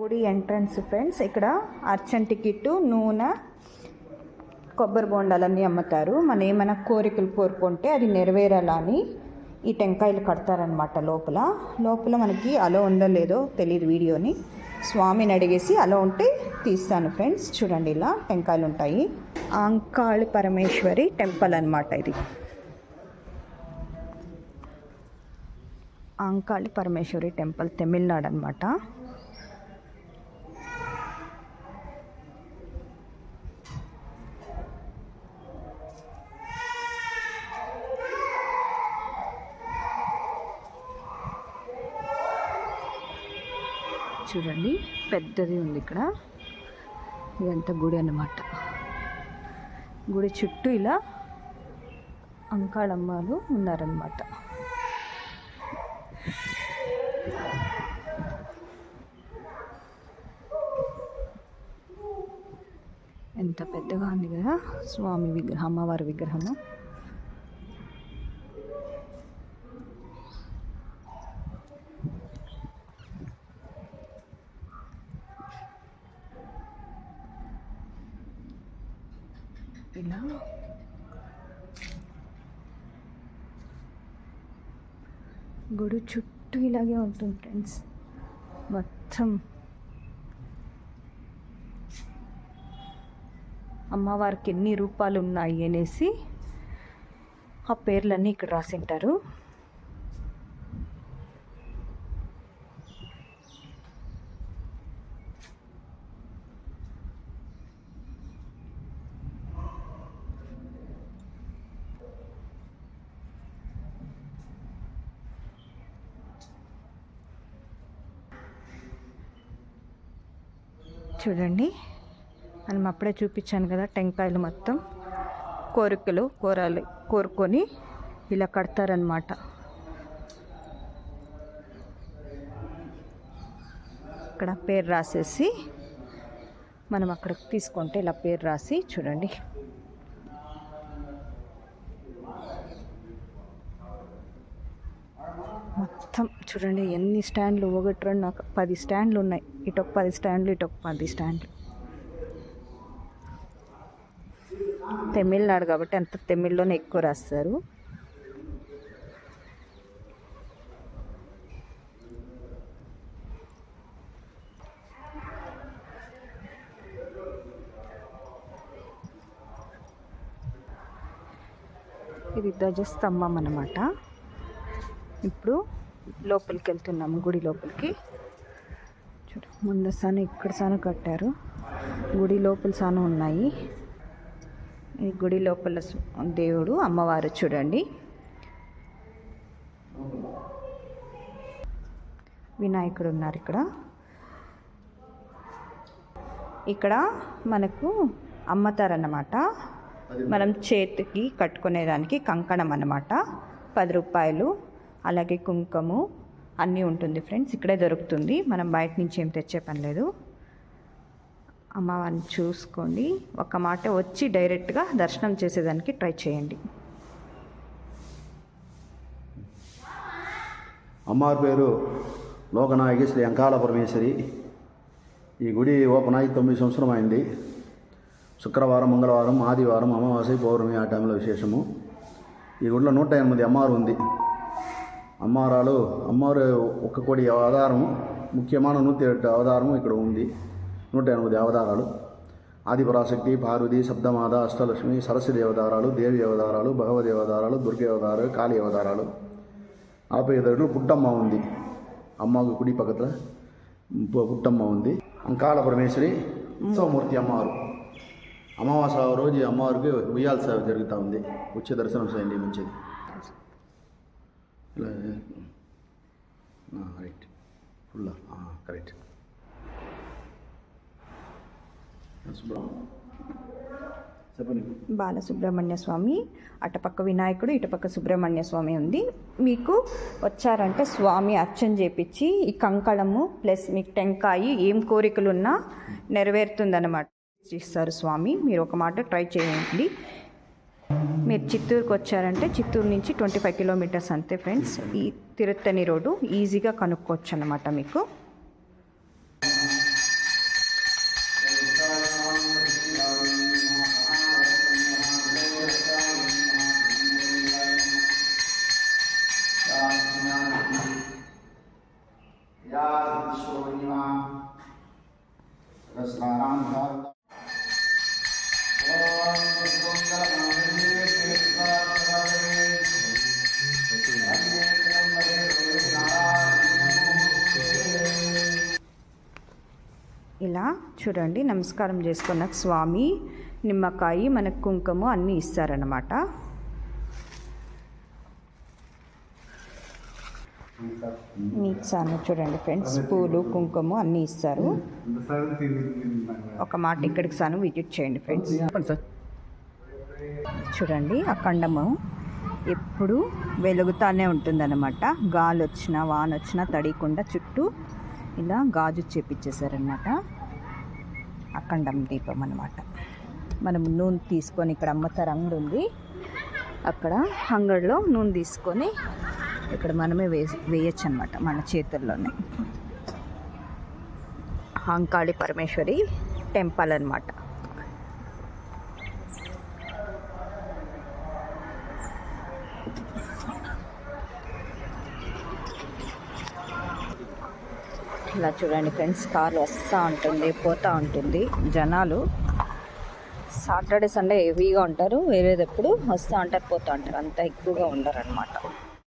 గుడి entrance friends ఇక్కడ Archan ticket నూనె కొబ్బరి బొండాలన్నీ అమ్ముతారు. మన ఏమైనా కోరికలు కోరుకుంటే అది నెరవేరాలా అని ఈ టెంకాయలు కడతారనమాట లోపల. లోపల మనకి అలో ఉందో లేదో తెలియదు వీడియోని. స్వామిని అడిగేసి అలో ఉంటే తీస్తాను ఫ్రెండ్స్. చూడండి ఇలా టెంకాయలు ఉంటాయి. అంకాళి పరమేశ్వరి టెంపుల్ అనమాట ఇది. అంకాళి పరమేశ్వరి టెంపుల్ తమిళనాడు అనమాట చూడండి పెద్దది ఉంది ఇక్కడ. ఇదంతా గుడి అన్నమాట. గుడి చుట్టూ ఇలా అంకాళమ్మలు ఉన్నారనమాట ఎంత పెద్దగా ఉంది కదా స్వామి విగ్రహం అమ్మవారి విగ్రహము. ఇలా గుడి చుట్టూ ఇలాగే ఉంటుంది ఫ్రెండ్స్. మొత్తం. అమ్మవారికి ఎన్ని రూపాలు ఉన్నాయి అనేసి ఆ పేర్లన్నీ ఇక్కడ రాసింటారు చూడండి. మనం అప్పుడే చూపించాను కదా టెంకాయలు మొత్తం. కోరికలు కోరాలి కోరుకొని ఇలా కడతారనమాట అక్కడ పేరు రాసేసి మనం అక్కడ తీసుకుంటే ఇలా పేరు రాసి చూడండి. మొత్తం చూడండి ఎన్ని స్టాండ్లు? ఒకటి రెండు నాకు పది స్టాండ్లు ఉన్నాయి. ఇటు ఒక పది స్టాండ్లు ఇటొక పది స్టాండ్లు. తమిళనాడు కాబట్టి అంత తమిళ్ళోనే ఎక్కువ రాస్తారు. ఇది ధ్వజస్తంభం అన్నమాట. ఇప్పుడు లోపలికి వెళ్తున్నాము గుడి లోపలికి. చూడు ముందు సాను ఇక్కడ సాను కట్టారు. గుడి లోపల సాను ఉన్నాయి. ఈ గుడి లోపల దేవుడు అమ్మవారు చూడండి. వినాయకుడు ఉన్నారు ఇక్కడ. ఇక్కడ మనకు అమ్మతారన్నమాట. మనం చేతికి కట్టుకునేదానికి కంకణం అన్నమాట. పది రూపాయలు. అలాగే కుంకుమ అన్నీ ఉంటుంది ఫ్రెండ్స్. ఇక్కడే దొరుకుతుంది. మనం బయట నుంచి ఏం తెచ్చే పని లేదు. అమ్మవారిని చూసుకోండి. ఒక మాట వచ్చి డైరెక్ట్గా దర్శనం చేసేదానికి ట్రై చేయండి. అమ్మవారి పేరు లోకనాయకి శ్రీ అంకాల పరమేశ్వరి. ఈ గుడి ఓపెన్ అయి తొమ్మిది సంవత్సరం అయింది. శుక్రవారం మంగళవారం ఆదివారం అమావాస్య పౌర్ణమి ఆ టైంలో విశేషము. ఈ గుడిలో నూట ఎనిమిది అమ్మవారు ఉంది అమ్మారాలు అమ్మవారు ఒక్క కోడి అవతారము ముఖ్యమైన నూతి అవతారము ఇక్కడ ఉంది. నూట ఎనిమిది అవతారాలు. ఆదిపరాశక్తి పార్వతి శబ్దమాత అష్టలక్ష్మి సరస్వతి అవతారాలు దేవి అవతారాలు భగవతి అవతారాలు దుర్గ అవతారాలు కాళీ అవతారాలు. ఆపై ఎదురు పుట్టమ్మ ఉంది. అమ్మకు కుడి పక్కన పుట్టమ్మ ఉంది. అంకాళ పరమేశ్వరి ఉత్సవమూర్తి అమ్మవారు. అమావాస రోజు అమ్మవారికి ఉయ్యాల సేవ జరుగుతూ ఉంది. వచ్చే దర్శనం చేయండి మంచిది. ఇలా right full correct Balasubrahmanya Swamy. అటుపక్క వినాయకుడు ఇటుపక్క సుబ్రహ్మణ్య స్వామి ఉంది. మీకు వచ్చారంటే స్వామి అర్చన చేపించి ఈ కంకణము ప్లస్ మీకు టెంకాయి ఏం కోరికలున్నా నెరవేరుతుందన్నమాట. ఇస్తారు స్వామి. మీరు ఒక మాట ట్రై చేయండి. మీరు చిత్తూరుకు వచ్చారంటే చిత్తూరు నుంచి ట్వంటీ ఫైవ్ కిలోమీటర్స్ అంతే ఫ్రెండ్స్. ఈ తిరుత్తని రోడ్డు ఈజీగా కనుక్కోవచ్చు అన్నమాట మీకు Yeah, ఇలా చూడండి నమస్కారం చేసుకున్న స్వామి నిమ్మకాయ మనకు కుంకుమ అన్నీ ఇస్తారనమాట మీకు సార్ చూడండి ఫ్రెండ్స్ పూలు కుంకుమ అన్నీ ఇస్తారు. ఒక మాట ఇక్కడికి సాను విజిట్ చేయండి ఫ్రెండ్స్. చూడండి అఖండము ఎప్పుడు వెలుగుతానే ఉంటుందన్నమాట. గాలి వచ్చినా వాన వచ్చినా తడియకుండా చుట్టూ ఇలా గాజు చేపించేశారనమాట అఖండం దీపం అనమాట మనం నూనె తీసుకొని ఇక్కడ అమ్మతారు అంగడి ఉంది. అక్కడ అంగడిలో నూనె తీసుకొని ఇక్కడ మనమే వే వేయచ్చు అనమాట మన చేతుల్లోనే. హంకాళి పరమేశ్వరి టెంపుల్ అనమాట ఇలా చూడండి ఫ్రెండ్స్ కార్ వస్తూ ఉంటుంది పోతూ ఉంటుంది. జనాలు సాటర్డే సండే హెవీగా ఉంటారు వేరేదప్పుడు వస్తూ ఉంటారు పోతూ ఉంటారు. అంత ఎక్కువగా ఉండరు అనమాట